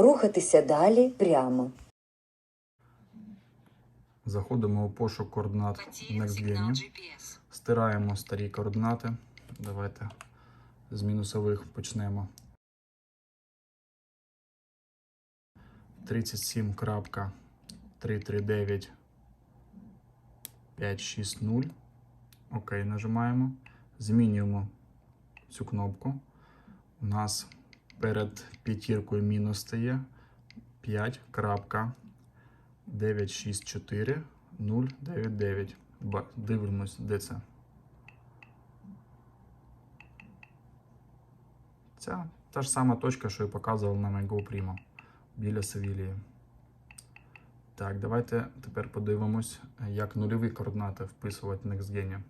Рухатися далі прямо. Заходимо у пошук координат NextGen. Стираємо старі координати. Давайте з мінусових почнемо. 37.339.560. Окей, нажимаємо. Змінюємо цю кнопку. У нас перед п'ятіркою мінус стає 5.964.099. Ба- Дивимось, де це. Ця та ж сама точка, що і показував на Primo біля Севілії. Так, давайте тепер подивимось, як нульові координати вписувати в NextGen.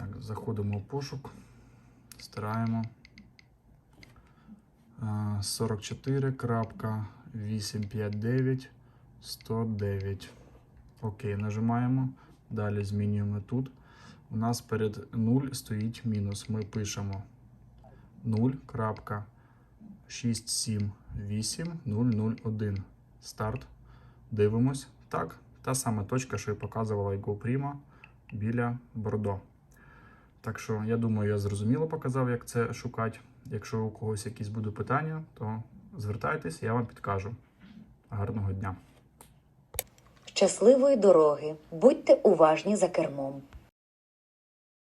Так, заходимо у пошук, стираємо. А, 44.859.109. Окей, нажимаємо. Далі змінюємо тут. У нас перед 0 стоїть мінус. Ми пишемо 0.678.001. Старт. Дивимось. Так, та сама точка, що і показувала Go Prima біля Бордо. Так що, я думаю, я зрозуміло показав, як це шукати. Якщо у когось якісь будуть питання, то звертайтесь, я вам підкажу. Гарного дня! Щасливої дороги. Будьте уважні за кермом.